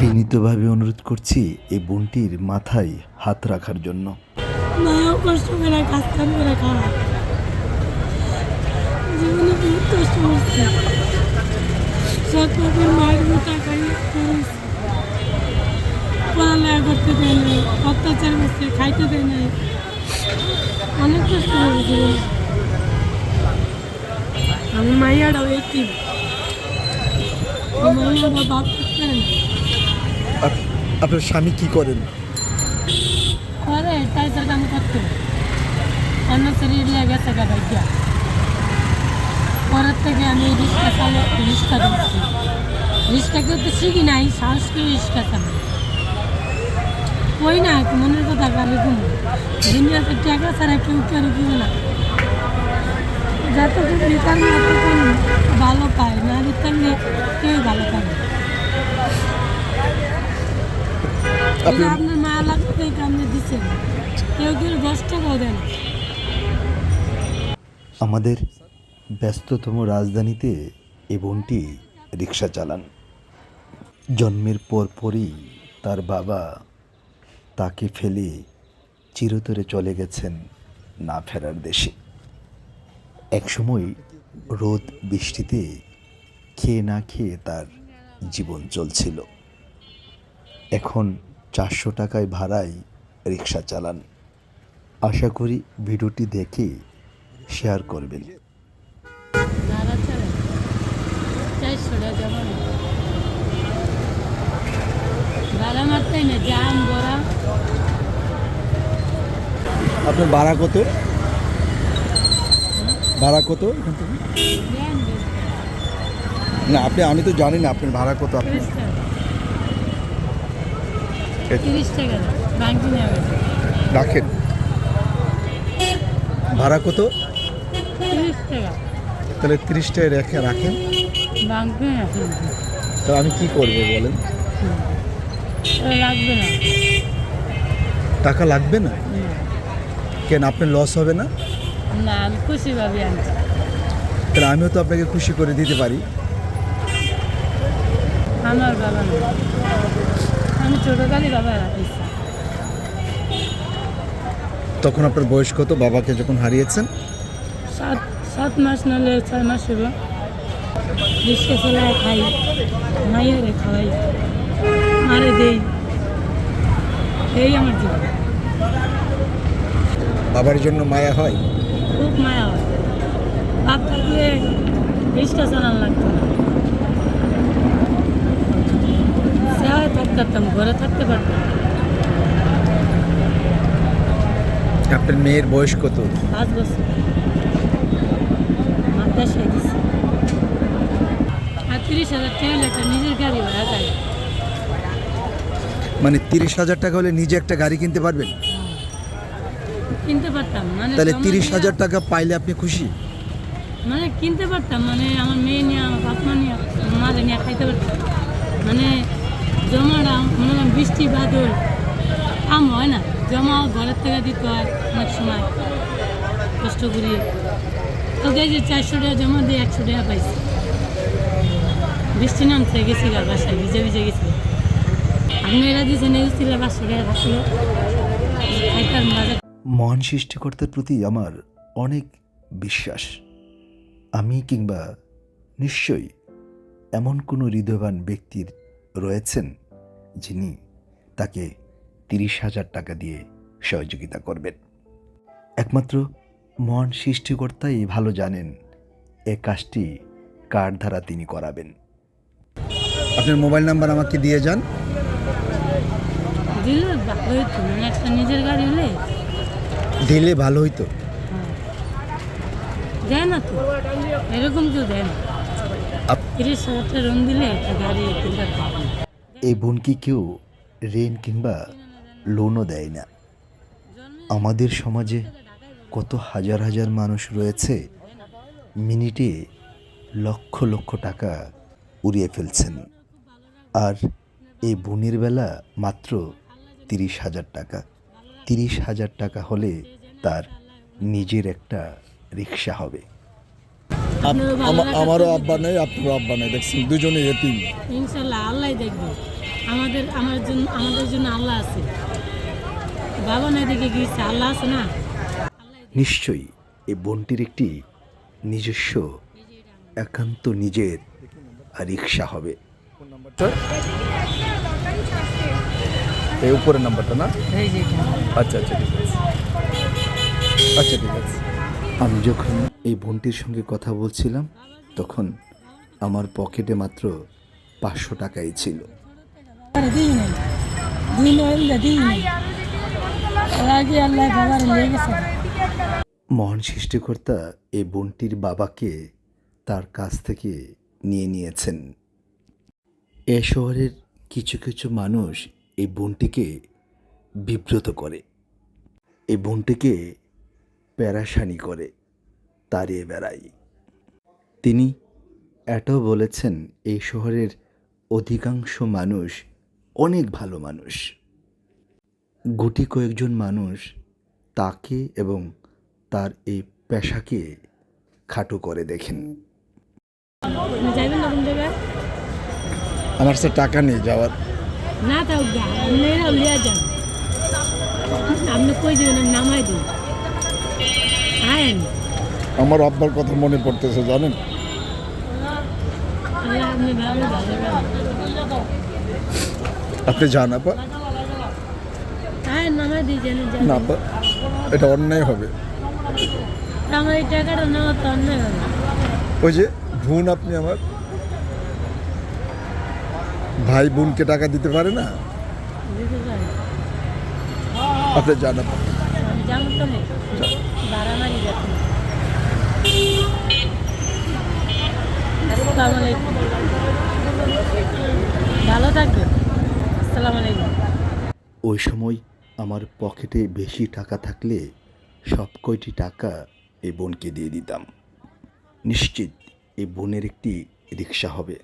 বিনীতভাবে অনুরোধ করছি এই বোনটির মাথায় হাত রাখার জন্য। মায়াও কষ্ট করে কাজ কাম করে খাওয়া। জীবনে বহুত কষ্ট করছে। সৎ বাপের মায়ের টাকা পড়ালেখা করতে দেয় নাই অত্যাচার করছে খাইতে দেয় নাই। অনেক কষ্ট আমি মাইয়াটাও একটি মাইয়াটা বাপ আপনার স্বামী কি করেন? না মনের কথা ছাড়া কেউ না। ভালো পায়। না কেউ ভালো পায় না। আপনার মা লাগবে দিচ্ছেন। কেউ কেউ দশ টাকাও দেন আমাদের ব্যস্ততম রাজধানীতে এই বোনটি রিক্সা চালান। জন্মের পর পরই তার বাবা তাকে ফেলে চিরতরে চলে গেছেন না ফেরার দেশে। একসময় রোদ বৃষ্টিতে খেয়ে না খেয়ে তার জীবন চলছিল। এখন চারশো টাকায় ভাড়ায় রিক্সা চালান। আশা করি ভিডিওটি দেখে শেয়ার করবেন। আপনার ভাড়া কত? ভাড়া কত? এখান থেকে? না আপনি আমি তো জানি না আপনার ভাড়া কত আপনি। রাখেন। ভাড়া কত? তিরিশ টাকা। তাহলে তিরিশটায় রেখে রাখেন। তো আমি কি করব বলেন? লাগবে না। টাকা লাগবে না? না। কেন আপনার লস হবে না? না খুশি ভাবি তাহলে আমিও তো আপনাকে খুশি করে দিতে পারি। আমার বাবা না আমি ছোটোকালই বাবা রাখিছি। তখন আপনার বয়স কত? বাবাকে যখন হারিয়েছেন? সাত সাত মাস নাহলে ছয় মাস হলো রিক্সা চালায় খাই মাইয়ারে খাওয়াই মারে দেই। এই আমার জীবন। বাবার জন্য মায়া হয়? খুব মায়া হয়। বাপ থাকলে রিক্সা চালান লাগতো না। থাকতাম ঘরে থাকতে পারতাম আপনার মেয়ের বয়স কত? পাঁচ বছর। আর তিরিশ হাজার টাকা হলে একটা নিজের গাড়ি ভাড়া যায়। মানে তিরিশ হাজার টাকা হলে নিজে একটা গাড়ি কিনতে পারবেন? কিনতে পারতাম মানে তাহলে তিরিশ হাজার টাকা পাইলে আপনি খুশি? মানে কিনতে পারতাম মানে আমার মেয়ে নিয়ে আমার বাপ মা নিয়ে মারে নিয়ে খাইতে পারতাম। মানে জমাটা মনে করেন বৃষ্টি, বাদল। কাম হয় না, জমাও ঘরের থেকে দিতে হয় অনেক সময়। কষ্ট করি। তো যে চারশো টাকা জমা দিয়ে একশো টাকা পাইছি। বৃষ্টি নামতে গেছি গা বাসায়, ভিজে ভিজে গেছি আপনি এরা দিয়েছেন এই ছিল পাঁচশো টাকা বাজার। মহান সৃষ্টিকর্তার প্রতি আমার অনেক বিশ্বাস। আমি কিংবা নিশ্চয়ই এমন কোনো হৃদয়বান ব্যক্তির রয়েছেন যিনি তাকে তিরিশ হাজার টাকা দিয়ে সহযোগিতা করবেন। একমাত্র মন সৃষ্টিকর্তাই ভালো জানেন এ কাজটি কার দ্বারা তিনি করাবেন। আপনার মোবাইল নাম্বার আমাকে দিয়ে যান। দিলে ভালো হইতো মানে একটা নিজের গাড়ি হলে? দিলে ভালো হইতো। দেয় না তো? এরকম কেউ দেয় না। তিরিশ হাজারটা রুম দিলে একটা গাড়ি কিনতে পারবে এই বোনকে কেউ ঋণ কিংবা লোনও দেয় না। আমাদের সমাজে কত হাজার হাজার মানুষ রয়েছে মিনিটে লক্ষ লক্ষ টাকা উড়িয়ে ফেলছেন। আর এই বোনের বেলা মাত্র তিরিশ হাজার টাকা। তিরিশ হাজার টাকা হলে তার নিজের একটা রিক্সা হবে। আমারও আব্বা নেই আপনারও আব্বা নেই দেখছেন? দুজনেই এতিম। ইনশাল্লাহ আল্লাহ দেখবে। আমাদের আমার জন্য আমাদের জন্য আল্লাহ আছে। বাবা না দিকে গিয়েছে আল্লাহ আছে না? নিশ্চয়ই এই বোনটির একটি নিজস্ব একান্ত নিজের রিক্সা হবে। এই উপরের নাম্বারটা না। আচ্ছা আচ্ছা ঠিক আছে। আচ্ছা ঠিক আছে। আমি যখন এই বোনটির সঙ্গে কথা বলছিলাম, তখন আমার পকেটে মাত্র পাঁচশো টাকাই ছিল। মহান সৃষ্টিকর্তা এই বোনটির বাবাকে তার কাছ থেকে নিয়ে নিয়েছেন। এ শহরের কিছু কিছু মানুষ এই বোনটিকে বিব্রত করে। এই বোনটিকে প্যারাসানি করে। তাড়িয়ে বেড়াই। তিনি এটাও বলেছেন, এই শহরের অধিকাংশ মানুষ অনেক ভালো মানুষ। গুটি কয়েকজন মানুষ তাকে এবং তার এই পেশাকে খাটো করে দেখেন। আমার সে টাকা নেই, যাওয়ার। না, তাও আপনি কই নামাই দিই। আমার আব্বার কথা মনে পড়তেছে জানেন? আপনি যান আপা। না আপা এটা অন্যায় হবে। ওই যে বোন আপনি আমার। ভাই বোনকে টাকা দিতে পারে না? আপনি যান আপা আমি যাব তো নেই ভাড়া মারি যাচ্ছি থাকবেন। ওই সময় আমার পকেটে বেশি টাকা থাকলে সব কয়টি টাকা এই বোনকে দিয়ে দিতাম। নিশ্চিত এই বোনের একটি রিক্সা হবে।